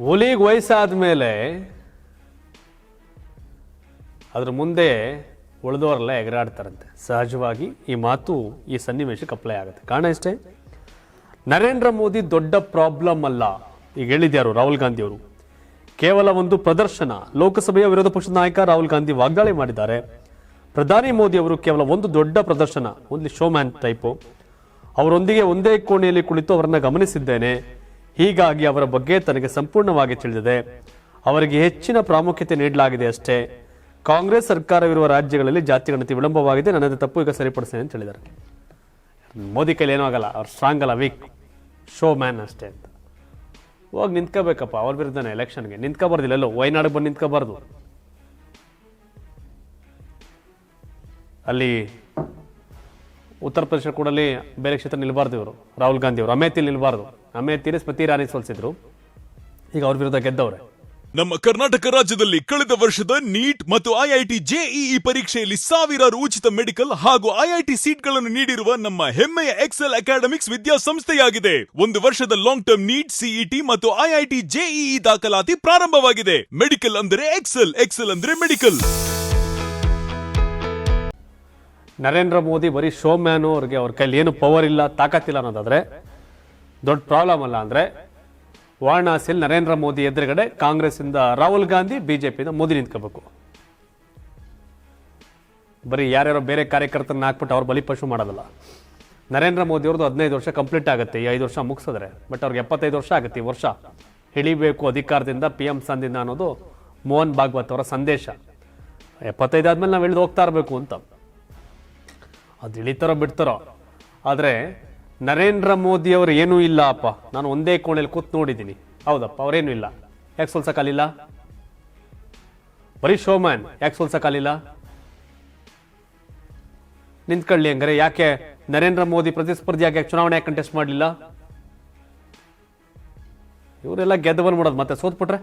ಹುಲಿಗೆ ವಯಸ್ಸಾದ ಮೇಲೆ ಅದ್ರ ಮುಂದೆ ಉಳಿದವರೆಲ್ಲ ಎಗರಾಡ್ತಾರಂತೆ. ಸಹಜವಾಗಿ ಈ ಮಾತು ಈ ಸನ್ನಿವೇಶಕ್ಕೆ ಅಪ್ಲೈ ಆಗುತ್ತೆ. ಕಾರಣ ಇಷ್ಟೇ ನರೇಂದ್ರ ಮೋದಿ ದೊಡ್ಡ ಪ್ರಾಬ್ಲಮ್ ಅಲ್ಲ. ಈಗ ಹೇಳಿದ್ಯಾರು ರಾಹುಲ್ ಗಾಂಧಿ ಅವರು ಕೇವಲ ಒಂದು ಪ್ರದರ್ಶನ, ಲೋಕಸಭೆಯ ವಿರೋಧ ಪಕ್ಷದ ನಾಯಕ ರಾಹುಲ್ ಗಾಂಧಿ ವಾಗ್ದಾಳಿ ಮಾಡಿದ್ದಾರೆ. ಪ್ರಧಾನಿ ಮೋದಿ ಅವರು ಕೇವಲ ಒಂದು ದೊಡ್ಡ ಪ್ರದರ್ಶನ ಒಂದು ಶೋಮ್ಯಾನ್ ಟೈಪು ಅವರೊಂದಿಗೆ ಒಂದೇ ಕೋಣೆಯಲ್ಲಿ ಕುಳಿತು ಅವರನ್ನ ಗಮನಿಸಿದ್ದೇನೆ. ಹೀಗಾಗಿ ಅವರ ಬಗ್ಗೆ ತನಗೆ ಸಂಪೂರ್ಣವಾಗಿ ತಿಳಿದಿದೆ. ಅವರಿಗೆ ಹೆಚ್ಚಿನ ಪ್ರಾಮುಖ್ಯತೆ ನೀಡಲಾಗಿದೆ ಅಷ್ಟೇ. ಕಾಂಗ್ರೆಸ್ ಸರ್ಕಾರವಿರುವ ರಾಜ್ಯಗಳಲ್ಲಿ ಜಾತಿ ಗಣತಿ ವಿಳಂಬವಾಗಿದೆ. ನನ್ನದು ತಪ್ಪು, ಈಗ ಸರಿಪಡಿಸ್ತೇನೆ ಅಂತ ಹೇಳಿದ್ದಾರೆ. ಮೋದಿ ಕೈಲಿ ಏನೂ ಆಗಲ್ಲ. ಅವ್ರು ಸ್ಟ್ರಾಂಗ್ ಅಲ್ಲ ವೀಕ್ ಶೋ ಮ್ಯಾನ್ ಅಷ್ಟೇ ಅಂತ. ಹೋಗಿ ನಿಂತ್ಕೋಬೇಕಪ್ಪ, ಅವ್ರ ವಿರುದ್ಧನೇ ಎಲೆಕ್ಷನ್ಗೆ ನಿಂತ್ಕೋಬಾರ್ದಿಲ್ಲ, ಎಲ್ಲೋ ವಯನಾಡಿಗೆ ಬಂದು ನಿಂತ್ಕೋಬಾರ್ದು. ಅಲ್ಲಿ ಉತ್ತರ ಪ್ರದೇಶ ಕೂಡಲಿ ಬೇರೆ ಕ್ಷೇತ್ರ ನಿಲ್ಬಾರ್ದು ಇವರು. ರಾಹುಲ್ ಗಾಂಧಿ ಅವರು, ಅಮೇಥಿಲಿ ನಿಲ್ಬಾರ್ದು. ಅಮೇಥಿಲಿ ತಿರಸ್ಪತಿ ರಾಣಿ ಸೋಲ್ಸಿದ್ರು. ಈಗ ಅವ್ರ ವಿರುದ್ಧ ಗೆದ್ದವ್ರೆ. ನಮ್ಮ ಕರ್ನಾಟಕ ರಾಜ್ಯದಲ್ಲಿ ಕಳೆದ ವರ್ಷದ ನೀಟ್ ಮತ್ತು ಐಐಟಿ ಜೆಇಇ ಪರೀಕ್ಷೆಯಲ್ಲಿ ಸಾವಿರಾರು ಉಚಿತ ಮೆಡಿಕಲ್ ಹಾಗೂ ಐಐಟಿ ಸೀಟ್ಗಳನ್ನು ನೀಡಿರುವ ನಮ್ಮ ಹೆಮ್ಮೆಯ ಎಕ್ಸೆಲ್ ಅಕಾಡೆಮಿಕ್ಸ್ ವಿದ್ಯಾಸಂಸ್ಥೆಯಾಗಿದೆ. ಒಂದು ವರ್ಷದ ಲಾಂಗ್ ಟರ್ಮ್ ನೀಟ್ ಸಿಇಟಿ ಮತ್ತು ಐಐಟಿ ಜೆಇಇ ದಾಖಲಾತಿ ಪ್ರಾರಂಭವಾಗಿದೆ. ಮೆಡಿಕಲ್ ಅಂದರೆ ಎಕ್ಸೆಲ್ ಎಕ್ಸೆಲ್ ಅಂದ್ರೆ ಮೆಡಿಕಲ್. ನರೇಂದ್ರ ಮೋದಿ ಬರೀ ಶೋ ಮ್ಯಾನು ಅವ್ರಿಗೆ ಅವ್ರ ಕೈಲಿ ಏನು ಪವರ್ ಇಲ್ಲ ತಾಕತ್ತಿಲ್ಲ ಅನ್ನೋದಾದ್ರೆ ದೊಡ್ಡ ಪ್ರಾಬ್ಲಮ್ ಅಲ್ಲ ಅಂದ್ರೆ ವಾರಣಾಸಿಯಲ್ಲಿ ನರೇಂದ್ರ ಮೋದಿ ಎದುರುಗಡೆ ಕಾಂಗ್ರೆಸ್ ಇಂದ ರಾಹುಲ್ ಗಾಂಧಿ, ಬಿಜೆಪಿಯಿಂದ ಮೋದಿ ನಿಂತ್ಕೋಬೇಕು. ಬರೀ ಯಾರ್ಯಾರೋ ಬೇರೆ ಕಾರ್ಯಕರ್ತರನ್ನ ಹಾಕ್ಬಿಟ್ಟು ಅವ್ರ ಬಲಿಪಶು ಮಾಡೋದಲ್ಲ. ನರೇಂದ್ರ ಮೋದಿ ಅವ್ರದ್ದು ಹದಿನೈದು ವರ್ಷ ಕಂಪ್ಲೀಟ್ ಆಗುತ್ತೆ, ಈ ಐದು ವರ್ಷ ಮುಗಿಸಿದ್ರೆ. ಬಟ್ ಅವ್ರಿಗೆ ಎಪ್ಪತ್ತೈದು ವರ್ಷ ಆಗುತ್ತೆ ಈ ವರ್ಷ. ಹಿಡಿಬೇಕು ಅಧಿಕಾರದಿಂದ ಪಿ ಎಂ ಸಂದಿಂದ ಅನ್ನೋದು ಮೋಹನ್ ಭಾಗವತ್ ಅವರ ಸಂದೇಶ. ಎಪ್ಪತ್ತೈದು ಆದ್ಮೇಲೆ ನಾವು ಇಳಿದು ಹೋಗ್ತಾ ಇರಬೇಕು ಅಂತ. ಅದು ಇಳಿತಾರೋ ಬಿಡ್ತಾರೋ. ಆದರೆ ನರೇಂದ್ರ ಮೋದಿ ಅವರು ಏನೂ ಇಲ್ಲ, ಅಪ್ಪ. ನಾನು ಒಂದೇ ಕೋಣೆಯಲ್ಲಿ ಕೂತ್ ನೋಡಿದ್ದೀನಿ. ಹೌದಪ್ಪ, ಅವರೇನು ಇಲ್ಲ. ಯಾಕೆ ಸೋಲ್ಸಕ್ಕಾಲಿಲ್ಲ ಬರೀ ಶೋಮ್ಯಾನ್ ಯಾಕೆ ಸೋಲ್ಸಕ್ಕಾಲಿಲ್ಲ ನಿಂತ್ಕೊಳ್ಳಿ ಹಂಗಾರೆ. ಯಾಕೆ ನರೇಂದ್ರ ಮೋದಿ ಪ್ರತಿಸ್ಪರ್ಧಿಯಾಗಿ ಯಾಕೆ ಚುನಾವಣೆ ಯಾಕೆ ಕಂಟೆಸ್ಟ್ ಮಾಡಲಿಲ್ಲ? ಇವರೆಲ್ಲ ಗೆದ್ದು ಮಾಡೋದು ಮತ್ತೆ ಸೋತ್ಬಿಟ್ರೆ?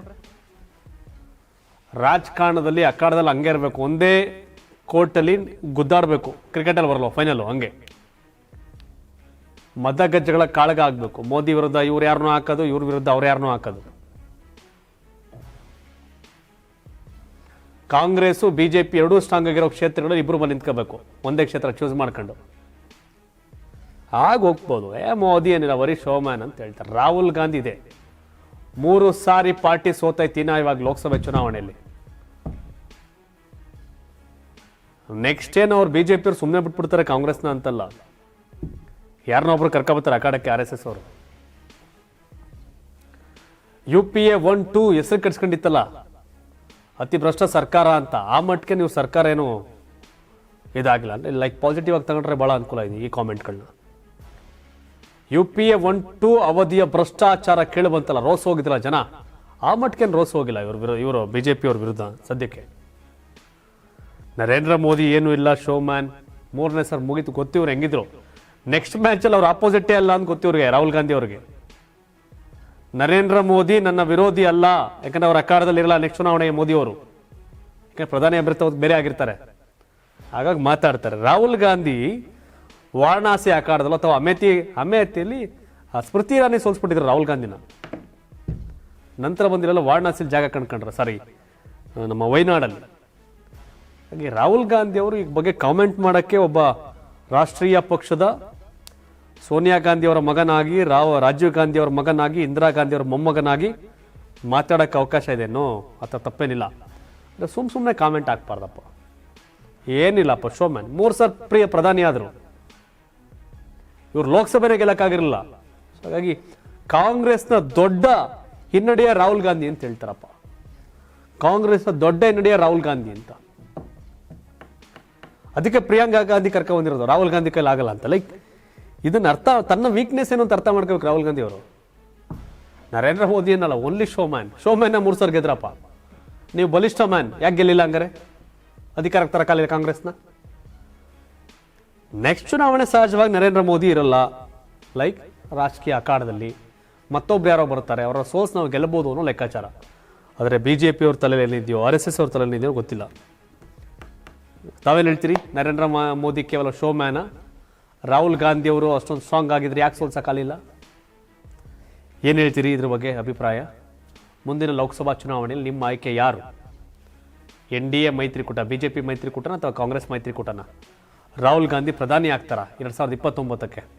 ರಾಜಕಾರಣದಲ್ಲಿ ಅಖಾಡದಲ್ಲಿ ಹಂಗೆ ಇರಬೇಕು. ಒಂದೇ ಕೋರ್ಟಲ್ಲಿ ಗುದ್ದಾಡಬೇಕು. ಕ್ರಿಕೆಟಲ್ಲಿ ಬರಲ್ವ ಫೈನಲ್ ಹಂಗೆ. ಮತಗಜ್ಜೆಗಳ ಕಾಳಗ ಆಗಬೇಕು. ಮೋದಿ ವಿರುದ್ಧ ಇವ್ರು ಯಾರನ್ನೂ ಹಾಕೋದು, ಇವ್ರ ವಿರುದ್ಧ ಅವ್ರು ಯಾರನ್ನೂ ಹಾಕೋದು. ಕಾಂಗ್ರೆಸ್ ಬಿಜೆಪಿ ಎರಡೂ ಸ್ಟ್ರಾಂಗ್ ಆಗಿರೋ ಕ್ಷೇತ್ರಗಳಲ್ಲಿ ಇಬ್ಬರು ಬಂದು ನಿಂತ್ಕೋಬೇಕು. ಒಂದೇ ಕ್ಷೇತ್ರ ಚೂಸ್ ಮಾಡ್ಕೊಂಡು. ಆಗ ಹೋಗ್ಬೋದು. ಏ, ಮೋದಿ ಏನಿಲ್ಲ ವರಿ ಶೋಮ್ಯಾನ್ ಅಂತ ಹೇಳ್ತಾರೆ. ರಾಹುಲ್ ಗಾಂಧಿ ಇದೆ. ಮೂರು ಸಾರಿ ಪಾರ್ಟಿ ಸೋತೈತಿ ನಾ ಇವಾಗ ಲೋಕಸಭೆ ಚುನಾವಣೆಯಲ್ಲಿ. ನೆಕ್ಸ್ಟ್ ಏನು ಅವ್ರು ಬಿಜೆಪಿ ಅವ್ರು ಸುಮ್ಮನೆ ಬಿಟ್ಬಿಡ್ತಾರೆ ಕಾಂಗ್ರೆಸ್ನ ಅಂತಲ್ಲ. ಯಾರನ್ನೊಬ್ರು ಕರ್ಕೊಬತ್ತಾರೆ ಅಖಾಡಕ್ಕೆ ಆರ್ ಎಸ್ ಎಸ್ ಅವರು. U P A one two ಹೆಸರು ಕಟ್ಸ್ಕೊಂಡಿತ್ತಲ್ಲ ಅತಿ ಭ್ರಷ್ಟ ಸರ್ಕಾರ ಅಂತ. ಆ ಮಟ್ಟಿಗೆ ನೀವು ಸರ್ಕಾರ ಏನು ಇದಾಗಿಲ್ಲ ಅಂದ್ರೆ ಲೈಕ್ ಪಾಸಿಟಿವ್ ಆಗಿ ತಗೊಂಡ್ರೆ ಬಹಳ ಅನುಕೂಲ ಇದೆ ಈ ಕಾಮೆಂಟ್ಗಳನ್ನ U P A one two ಅವಧಿಯ ಭ್ರಷ್ಟಾಚಾರ ಕೇಳಿ ಬಂತಲ್ಲ, ರೋಸ್ ಹೋಗಿದ್ರಲ್ಲ ಜನ. ಆ ಮಟ್ಟಿಗೆ ರೋಸ್ ಹೋಗಿಲ್ಲ ಇವ್ರ ಇವರು ಬಿಜೆಪಿ ಅವ್ರ ವಿರುದ್ಧ ಸದ್ಯಕ್ಕೆ. ನರೇಂದ್ರ ಮೋದಿ ಏನು ಇಲ್ಲ ಶೋ ಮ್ಯಾನ್ ಮೂರನೇ ಸರ್ ಮುಗೀತು, ಗೊತ್ತಿವ್ರು ಹೆಂಗಿದ್ರು? ನೆಕ್ಸ್ಟ್ ಮ್ಯಾಚ್ ಅಲ್ಲಿ ಅವ್ರ ಆಪೋಸಿಟೇ ಅಲ್ಲ ಅಂತ ಗೊತ್ತಿವ್ರಿಗೆ ರಾಹುಲ್ ಗಾಂಧಿ ಅವ್ರಿಗೆ. ನರೇಂದ್ರ ಮೋದಿ ನನ್ನ ವಿರೋಧಿ ಅಲ್ಲ, ಯಾಕಂದ್ರೆ ಅವ್ರ ಅಕಾರದಲ್ಲಿ ಇರಲ್ಲ ನೆಕ್ಸ್ಟ್ ಚುನಾವಣೆ ಮೋದಿ ಅವರು. ಯಾಕಂದ್ರೆ ಪ್ರಧಾನಿ ಅಭ್ಯರ್ಥಿ ಅವ್ರು ಬೇರೆ ಆಗಿರ್ತಾರೆ. ಹಾಗಾಗಿ ಮಾತಾಡ್ತಾರೆ. ರಾಹುಲ್ ಗಾಂಧಿ ವಾರಣಾಸಿ ಆಕಾರದಲ್ಲಿ ಅಥವಾ ಅಮೇತಿ, ಅಮೇತಿಯಲ್ಲಿ ಆ ಸ್ಮೃತಿ ಇರಾನಿ ಸೋಲ್ಸ್ಬಿಟ್ಟಿದ್ರು ರಾಹುಲ್ ಗಾಂಧಿನ. ನಂತರ ಬಂದಿರಲ್ಲ ವಾರಣಾಸಿಲಿ ಜಾಗ ಕಂಡ್ಕೊಂಡ್ರೆ ಸಾರಿ ನಮ್ಮ ವೈನಾಡಲ್ಲಿ. ಹಾಗೆ ರಾಹುಲ್ ಗಾಂಧಿ ಅವರು ಈ ಬಗ್ಗೆ ಕಾಮೆಂಟ್ ಮಾಡೋಕ್ಕೆ ಒಬ್ಬ ರಾಷ್ಟ್ರೀಯ ಪಕ್ಷದ ಸೋನಿಯಾ ಗಾಂಧಿ ಅವರ ಮಗನಾಗಿ, ರಾವ್ ರಾಜೀವ್ ಗಾಂಧಿ ಅವರ ಮಗನಾಗಿ, ಇಂದಿರಾ ಗಾಂಧಿ ಅವರ ಮೊಮ್ಮಗನಾಗಿ ಮಾತಾಡೋಕ್ಕೆ ಅವಕಾಶ ಇದೆ ನೋ ಅಥವಾ ತಪ್ಪೇನಿಲ್ಲ. ಸುಮ್ಮ ಸುಮ್ಮನೆ ಕಾಮೆಂಟ್ ಹಾಕ್ಬಾರ್ದಪ್ಪ. ಏನಿಲ್ಲಪ್ಪ ಶೋಮ್ಯಾನ್ ಮೂರು ಸರ್ ಪ್ರಿಯ ಪ್ರಧಾನಿ ಆದರು. ಇವ್ರು ಲೋಕಸಭೆನೇ ಗೆಲ್ಲಕ್ಕಾಗಿರಲಿಲ್ಲ. ಹಾಗಾಗಿ ಕಾಂಗ್ರೆಸ್ನ ದೊಡ್ಡ ಹಿನ್ನಡೆಯ ರಾಹುಲ್ ಗಾಂಧಿ ಅಂತ ಹೇಳ್ತಾರಪ್ಪ. ಕಾಂಗ್ರೆಸ್ನ ದೊಡ್ಡ ಹಿನ್ನಡೆಯ ರಾಹುಲ್ ಗಾಂಧಿ ಅಂತ. ಅದಕ್ಕೆ ಪ್ರಿಯಾಂಕಾ ಗಾಂಧಿ ಕರ್ಕ ಬಂದಿರೋದು. ರಾಹುಲ್ ಗಾಂಧಿ ಕೈಲಿ ಆಗಲ್ಲ ಅಂತ. ಲೈಕ್ ಇದನ್ನ ಅರ್ಥ, ತನ್ನ ವೀಕ್ನೆಸ್ ಏನು ಅಂತ ಅರ್ಥ ಮಾಡ್ಕೋಬೇಕು ರಾಹುಲ್ ಗಾಂಧಿ ಅವರು. ನರೇಂದ್ರ ಮೋದಿ ಏನಲ್ಲ only show man show man ಮೂರು ಸರ್ ಗೆದ್ರಪ್ಪ. ನೀವು ಬಲಿಷ್ಠ ಮ್ಯಾನ್ ಯಾಕೆ ಗೆಲ್ಲಿಲ್ಲ ಹಂಗಾರೆ? ಅಧಿಕಾರಕ್ಕೆ ತರಕಾಲಿಲ್ಲ ಕಾಂಗ್ರೆಸ್ನ? ನೆಕ್ಸ್ಟ್ ಚುನಾವಣೆ ಸಹಜವಾಗಿ ನರೇಂದ್ರ ಮೋದಿ ಇರಲ್ಲ. ಲೈಕ್ ರಾಜಕೀಯ ಅಖಾಡದಲ್ಲಿ ಮತ್ತೊಬ್ರು ಯಾರೋ ಬರ್ತಾರೆ ಅವರ ಸೋರ್ಸ್ ನಾವು ಗೆಲ್ಲಬಹುದು ಅನ್ನೋ ಲೆಕ್ಕಾಚಾರ. ಆದರೆ ಬಿ ಜೆ ಪಿ ಅವ್ರ ತಲೆಯಲ್ಲಿ ಏನಿದೆಯೋ ಆರ್ ಎಸ್ ಎಸ್ ಅವ್ರ ತಲೆಯಲ್ಲಿ ಇದೆಯೋ ಗೊತ್ತಿಲ್ಲ. ತಾವೇನು ಹೇಳ್ತೀರಿ? ನರೇಂದ್ರ ಮೋದಿ ಕೇವಲ ಶೋ ಮ್ಯಾನ ರಾಹುಲ್ ಗಾಂಧಿ ಅವರು ಅಷ್ಟೊಂದು ಸ್ಟ್ರಾಂಗ್ ಆಗಿದ್ರೆ ಯಾಕೆ ಸೋಲ್ಸೋಕ್ಕಾಗಲಿಲ್ಲ? ಏನು ಹೇಳ್ತೀರಿ ಇದ್ರ ಬಗ್ಗೆ ಅಭಿಪ್ರಾಯ? ಮುಂದಿನ ಲೋಕಸಭಾ ಚುನಾವಣೆಯಲ್ಲಿ ನಿಮ್ಮ ಆಯ್ಕೆ ಯಾರು? ಎನ್ ಡಿ ಎ ಮೈತ್ರಿಕೂಟ, ಬಿ ಜೆ ಪಿ ಮೈತ್ರಿಕೂಟನ ಅಥವಾ ಕಾಂಗ್ರೆಸ್ ಮೈತ್ರಿಕೂಟನ? ರಾಹುಲ್ ಗಾಂಧಿ ಪ್ರಧಾನಿ ಆಗ್ತಾರಾ? ಎರಡು ಸಾವಿರದ ಇಪ್ಪತ್ತೊಂಬತ್ತಕ್ಕೆ.